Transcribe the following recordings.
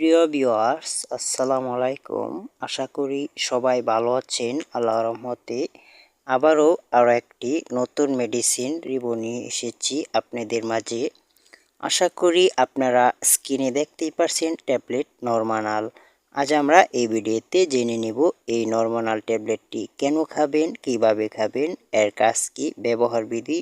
প্রিয় ভিউয়ার্স, আসসালামু আলাইকুম। আশা করি সবাই ভালো আছেন আল্লাহ রহমতে। আবারও আরও একটি নতুন মেডিসিন রিভিউ নিয়ে এসেছি আপনাদের মাঝে। আশা করি আপনারা স্ক্রিনে দেখতেই পারছেন ট্যাবলেট নরমানাল আজ আমরা এই ভিডিওতে জেনে নেব এই নরমানাল ট্যাবলেটটি কেন খাবেন, কীভাবে খাবেন, এর কাজ কী ব্যবহার বিধি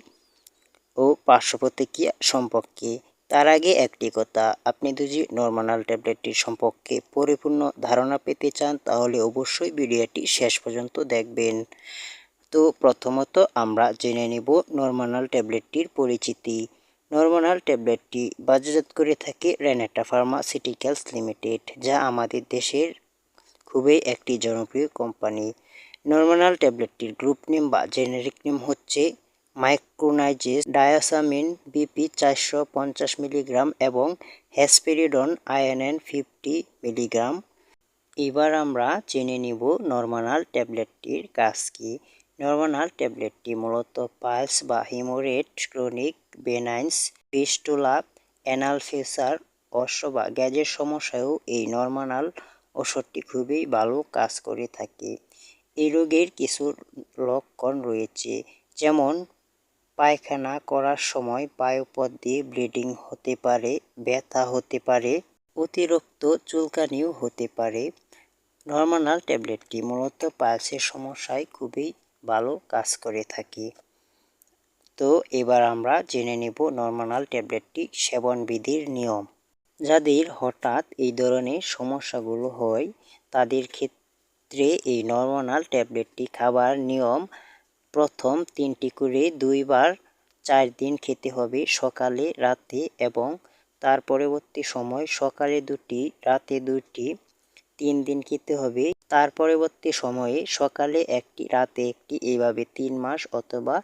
ও পার্শ্বপ্রতিক্রিয়া সম্পর্কে। তার আগে একটি কথা, আপনি যদি নর্মানাল ট্যাবলেটটি সম্পর্কে পরিপূর্ণ ধারণা পেতে চান, তাহলে অবশ্যই ভিডিওটি শেষ পর্যন্ত দেখবেন। তো প্রথমত আমরা জেনে নেব নর্মানাল ট্যাবলেটটির পরিচিতি। নর্মানাল ট্যাবলেটটি বাজারজাত করে থাকে রেনেটা ফার্মাসিউটিক্যালস লিমিটেড যা আমাদের দেশের খুবই একটি জনপ্রিয় কোম্পানি নর্মানাল ট্যাবলেটটির গ্রুপ নেম বা জেনেরিক নেম হচ্ছে মাইক্রোনাইজেস, ডায়াসামিন, বিপি চারশো পঞ্চাশ মিলিগ্রাম এবং হ্যাসপেরিডন আইএনএন ফিফটি মিলিগ্রাম। এবার আমরা জেনে নিব নর্মানাল ট্যাবলেটটির কাজ কী। নরমানাল ট্যাবলেটটি মূলত পালস বা হিমোরেট, ক্রনিক, বেনাইন্স, পিস্টুলা, অ্যানালফেসার, অশ্ব বা গ্যাজের সমস্যায়ও এই নর্মানাল ওষুধটি খুবই ভালো কাজ করে থাকে। এই রোগের কিছু লক্ষণ রয়েছে, যেমন পায়খানা করার সময় পায়ুপথ দিয়ে ব্লিডিং হতে পারে, ব্যথা হতে পারে, অতিরিক্ত চুলকানিও হতে পারে। নর্মানাল ট্যাবলেটটি মূলত পালসের সমস্যায় খুবই ভালো কাজ করে থাকে। তো এবার আমরা জেনে নেব নর্মানাল ট্যাবলেটটি সেবনবিধির নিয়ম। যাদের হঠাৎ এই ধরনের সমস্যাগুলো হয়, তাদের ক্ষেত্রে এই নর্মানাল ট্যাবলেটটি খাবার নিয়ম প্রথম তিনটি করে দুইবার চার দিন খেতে হবে সকালে, রাতে এবং তার পরবর্তী সময় সকালে দুটি, রাতে দুটি তিন দিন খেতে হবে। তার পরবর্তী সময়ে সকালে একটি, রাতে একটি, এইভাবে তিন মাস অথবা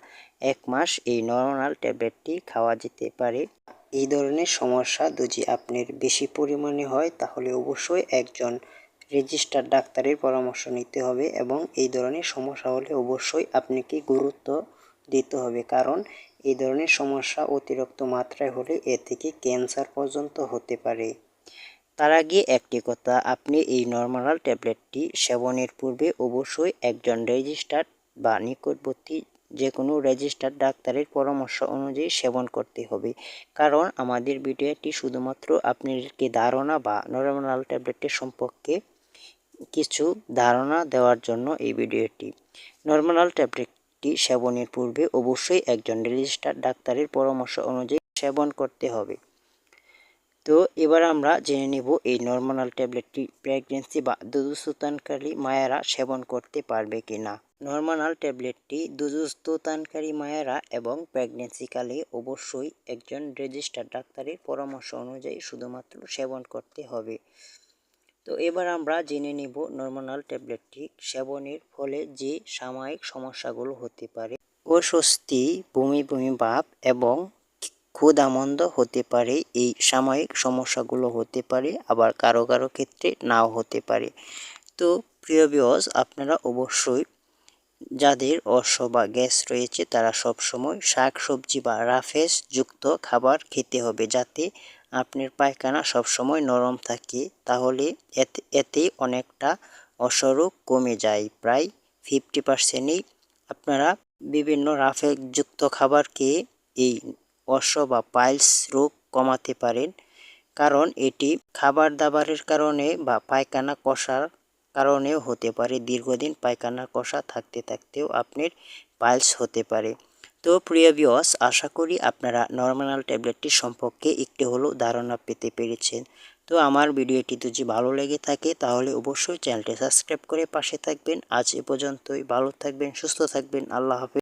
এক মাস এই নরমাল ট্যাবলেটটি খাওয়া যেতে পারে। এই ধরনের সমস্যা যদি আপনার বেশি পরিমাণে হয়, তাহলে অবশ্যই একজন রেজিস্টার ডাক্তারের পরামর্শ নিতে হবে এবং এই ধরনের সমস্যা হলে অবশ্যই আপনাকে গুরুত্ব দিতে হবে। কারণ এই ধরনের সমস্যা অতিরিক্ত মাত্রায় হলে এ থেকে ক্যান্সার পর্যন্ত হতে পারে। তার আগে একটি কথা, আপনি এই নর্মাল ট্যাবলেটটি সেবনের পূর্বে অবশ্যই একজন রেজিস্টার্ড বা নিকটবর্তী যে কোনো রেজিস্টার্ড ডাক্তারের পরামর্শ অনুযায়ী সেবন করতে হবে। কারণ আমাদের ভিডিওটি শুধুমাত্র আপনাদেরকে ধারণা বা নর্মাল ট্যাবলেটের সম্পর্কে কিছু ধারণা দেওয়ার জন্য এই ভিডিওটি। নর্মাল ট্যাবলেটটি সেবনের পূর্বে অবশ্যই একজন রেজিস্টার ডাক্তারের পরামর্শ অনুযায়ী সেবন করতে হবে। তো এবার আমরা জেনে নেব এই নর্মাল ট্যাবলেটটি প্রেগনেন্সি বা দুধস্তুতানকারী মায়েরা সেবন করতে পারবে কি না নর্মাল ট্যাবলেটটি দুধস্তুতানকারী মায়েরা এবং প্রেগনেন্সিকালে অবশ্যই একজন রেজিস্টার ডাক্তারের পরামর্শ অনুযায়ী শুধুমাত্র সেবন করতে হবে। তো এবার আমরা জেনে নেব নর্মাল ট্যাবলেটটি সেবনের ফলে যে সাময়িক সমস্যাগুলো হতে পারে। অস্বস্তি, বমি বমি ভাব এবং ক্ষুধামন্দ হতে পারে। এই সাময়িক সমস্যাগুলো হতে পারে, আবার কারও কারও ক্ষেত্রে নাও হতে পারে। তো প্রিয় বিয়স আপনারা অবশ্যই যাদের অশ্ব বা গ্যাস রয়েছে, তারা সব সময় শাক সবজি বা রাফেস যুক্ত খাবার খেতে হবে যাতে আপনার পায়খানা সবসময় নরম থাকে, তাহলে এতে অনেকটা অসরোগ কমে যায়। প্রায় ফিফটি পার্সেন্টই আপনারা বিভিন্ন রাফেযুক্ত খাবার খেয়ে এই অশ্ব বা পাইলস রোগ কমাতে পারেন, কারণ এটি খাবার দাবারের কারণে বা পায়খানা কষার কারণেও হতে পারে। দীর্ঘদিন পায়খানা কষা থাকতে, থাকতেও আপনার পাইলস হতে পারে। তো প্রিয় বিয়স আশা করি আপনারা নর্মাল ট্যাবলেটটি সম্পর্কে একটু হলেও ধারণা পেতে পেরেছেন। তো আমার ভিডিওটি যদি ভালো লেগে থাকে, তাহলে অবশ্যই চ্যানেলটি সাবস্ক্রাইব করে পাশে থাকবেন। আজ এ পর্যন্তই, ভালো থাকবেন, সুস্থ থাকবেন, আল্লাহ হাফেজ।